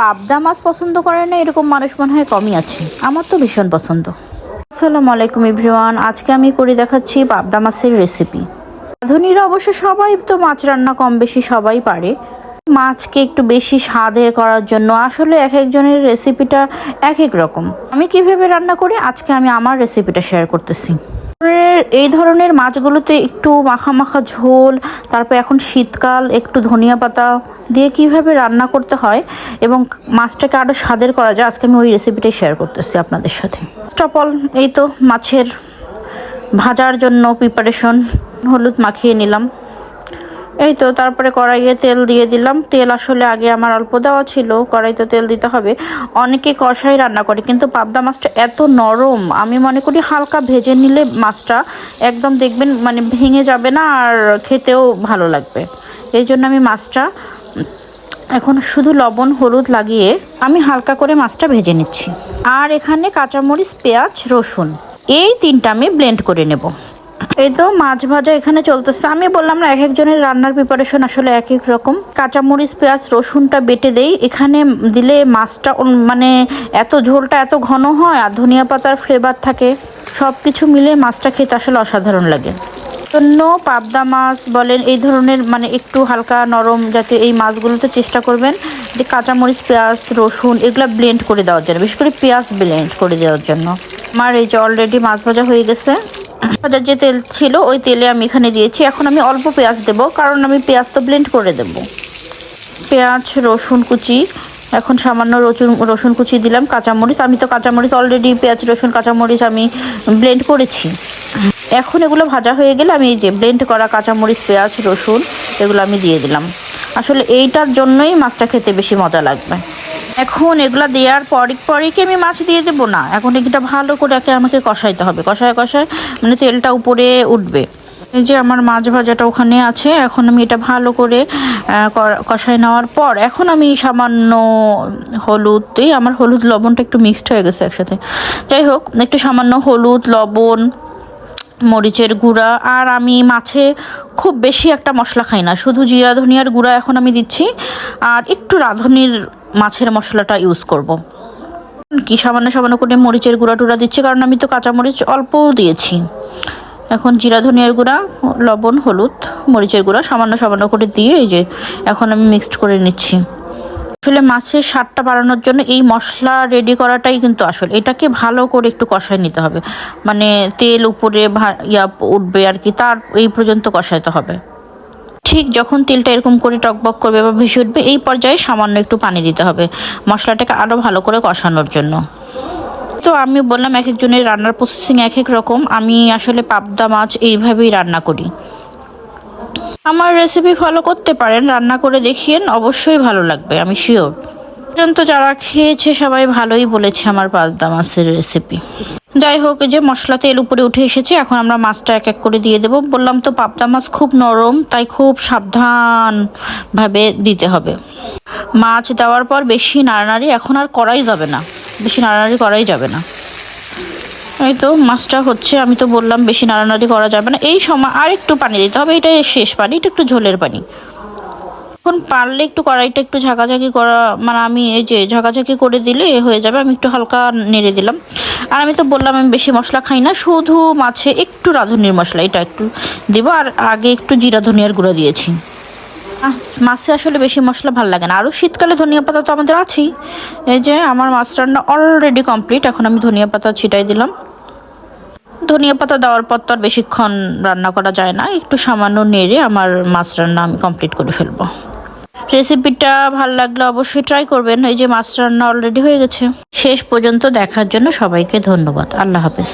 পাবদা মাছ পছন্দ করে না? এরকম মানুষ মনে হয় কমই আছে। আমার তো ভীষণ পছন্দ। আসসালামু আলাইকুম ইভরিওয়ান আজকে আমি করে দেখাচ্ছি পাবদা মাছের রেসিপি রাঁধুনিরা অবশ্য সবাই তো মাছ রান্না কম বেশি সবাই পারে। মাছকে একটু বেশি স্বাদের করার জন্য আসলে এক একজনের রেসিপিটা এক এক রকম। আমি কীভাবে রান্না করি? আজকে আমি আমার রেসিপিটা শেয়ার করতেছি। এই ধরনের মাছগুলোতে একটু মাখা মাখা ঝোল, তারপর এখন শীতকাল, একটু ধনিয়া পাতা দিয়ে কীভাবে রান্না করতে হয় এবং মাছটাকে আরও স্বাদের করা যায়, আজকে আমি ওই রেসিপিটাই শেয়ার করতেছি আপনাদের সাথে। স্টপল এই তো মাছের ভাজার জন্য প্রিপারেশন হলুদ মাখিয়ে নিলাম। এই তো তারপরে কড়াইয়ে তেল দিয়ে দিলাম। তেল আসলে আগে আমার অল্প দেওয়া ছিল, কড়াইতে তেল দিতে হবে। অনেকে কষাই রান্না করে, কিন্তু পাবদা মাছটা এত নরম, আমি মনে করি হালকা ভেজে নিলে মাছটা একদম দেখবেন মানে ভেঙে যাবে না আর খেতেও ভালো লাগবে। এই জন্য আমি মাছটা এখন শুধু লবণ, হলুদ লাগিয়ে আমি হালকা করে মাছটা ভেজে নিচ্ছি। আর এখানে কাঁচামরিচ, পেঁয়াজ, রসুন, এই তিনটা আমি ব্লেন্ড করে নেব। এই তো মাছ ভাজা এখানে চলতেছে। আমি বললাম না এক একজনের রান্নার প্রিপারেশন আসলে এক এক রকম। কাঁচামরিচ, পেঁয়াজ, রসুনটা বেটে দেই। এখানে দিলে মাছটা মানে এত ঝোলটা এত ঘন হয় আর ধনিয়া পাতার ফ্লেভার থাকে। সব কিছু মিলে মাছটা খেতে আসলে অসাধারণ লাগে। জন্য পাবদা মাছ বলেন, এই ধরনের মানে একটু হালকা নরম জাতীয় এই মাছগুলোতে চেষ্টা করবেন। যে কাঁচামরিচ, পেঁয়াজ, রসুন, এগুলো ব্লেন্ড করে দেওয়ার জন্য, বিশেষ করে পেঁয়াজ ব্লেন্ড করে দেওয়ার জন্য। আমার এই যে অলরেডি মাছ ভাজা হয়ে গেছে। ভাজার যে তেল ছিল, ওই তেলে আমি এখানে দিয়েছি। এখন আমি অল্প পেঁয়াজ দেবো, কারণ আমি পেঁয়াজ তো ব্লেন্ড করে দেবো। পেঁয়াজ, রসুন কুচি, এখন সামান্য রসুন রসুন কুচি দিলাম, কাঁচামরিচ। আমি তো কাঁচামরিচ অলরেডি পেঁয়াজ, রসুন, কাঁচামরিচ আমি ব্লেন্ড করেছি। এখন এগুলো ভাজা হয়ে গেলে আমি এই যে ব্লেন্ড করা কাঁচামরিচ, পেঁয়াজ, রসুন, এগুলো আমি দিয়ে দিলাম। আসলে এইটার জন্যই মাছটা খেতে বেশি মজা লাগবে। এখন এগুলা দেওয়ার পরে পরে কি আমি মাছ দিয়ে দেবো? না, এখন এটা ভালো করে একে আমাকে কষাইতে হবে। কষায় কষায় মানে তেলটা উপরে উঠবে। এই যে আমার মাছ ভাজাটা ওখানে আছে, এখন আমি এটা ভালো করে কষায় নেওয়ার পর এখন আমি সামান্য হলুদ এই আমার হলুদ লবণটা একটু মিক্সড হয়ে গেছে একসাথে। যাই হোক, একটু সামান্য হলুদ, লবণ মরিচের গুঁড়া, আর আমি মাছে খুব বেশি একটা মশলা খাই না। শুধু জিরা, ধনিয়ার গুঁড়া এখন আমি দিচ্ছি, আর একটু রাঁধুনির মাছের মশলাটা ইউজ করব। কি সামান্য সামান্য করে মরিচের গুঁড়া টুড়া দিচ্ছি, কারণ আমি তো কাঁচামরিচ অল্পও দিয়েছি। এখন জিরা, ধনিয়ার গুঁড়া, লবণ, হলুদ, মরিচের গুঁড়া সামান্য সামান্য করে দিয়ে এই যে এখন আমি মিক্সড করে নিচ্ছি। আসলে মাছের স্বাদটা বাড়ানোর জন্য এই মশলা রেডি করাটাই কিন্তু আসল। এটাকে ভালো করে একটু কষায় নিতে হবে। মানে তেল উপরে ইয়া উঠবে আর কি, তার এই পর্যন্ত কষাইতে হবে। ঠিক যখন তেলটা এরকম করে টকবক করবে বা ভেসে উঠবে, এই পর্যায়ে সামান্য একটু পানি দিতে হবে মশলাটাকে আরও ভালো করে কষানোর জন্য। তো আমি বললাম, এক একজনের রান্নার প্রসেসিং এক এক রকম। আমি আসলে পাবদা মাছ এইভাবেই রান্না করি। আমার রেসিপি ফলো করতে পারেন, রান্না করে দেখিয়েন, অবশ্যই ভালো লাগবে, আমি শিওর পর্যন্ত যারা খেয়েছে, সবাই ভালোই বলেছে আমার পাবদা মাছের রেসিপি যাই হোক যে মশলা তেল উপরে উঠে এসেছে, এখন আমরা মাছটা এক এক করে দিয়ে দেবো। বললাম তো পাবদা মাছ খুব নরম, তাই খুব সাবধানভাবে দিতে হবে। মাছ দেওয়ার পর বেশি নাড়ানাড়ি, এখন আর করাই যাবে না। বেশি নাড়ানাড়ি করাই যাবে না। এই তো মাছটা হচ্ছে, আমি তো বললাম বেশি নাড়ানাড়ি করা যাবে না। এই সময় আর একটু পানি দিতে হবে এটা শেষ পানি, এটা একটু ঝোলের পানি। এখন পারলে একটু কড়াইটা একটু ঝাঁকাঝাঁকি করা মানে আমি এই যে ঝাঁকাঝাঁকি করে দিলে হয়ে যাবে, আমি একটু হালকা নেড়ে দিলাম। আর আমি তো বললাম আমি বেশি মশলা খাই না, শুধু মাছে একটু রাঁধুনির মশলা, এটা একটু দেবো, আর আগে একটু জিরা ধনিয়ার গুঁড়ো দিয়েছি। মাছে আসলে বেশি মশলা ভালো লাগে না। আরও শীতকালে ধনিয়া পাতা তো আমাদের আছেই। এই যে আমার মাছ রান্না অলরেডি কমপ্লিট এখন আমি ধনিয়া পাতা ছিটাই দিলাম। ধনিয়া পাতা দেওয়ার পর তো আর বেশিক্ষণ রান্না করা যায় না। একটু সামান্য নেড়ে আমার মাছ রান্না আমি কমপ্লিট করে ফেলব। রেসিপিটা ভালো লাগলে অবশ্যই ট্রাই করবেন। এই যে মাছ রান্না অলরেডি হয়ে গেছে। শেষ পর্যন্ত দেখার জন্য সবাইকে ধন্যবাদ। আল্লাহ হাফেজ।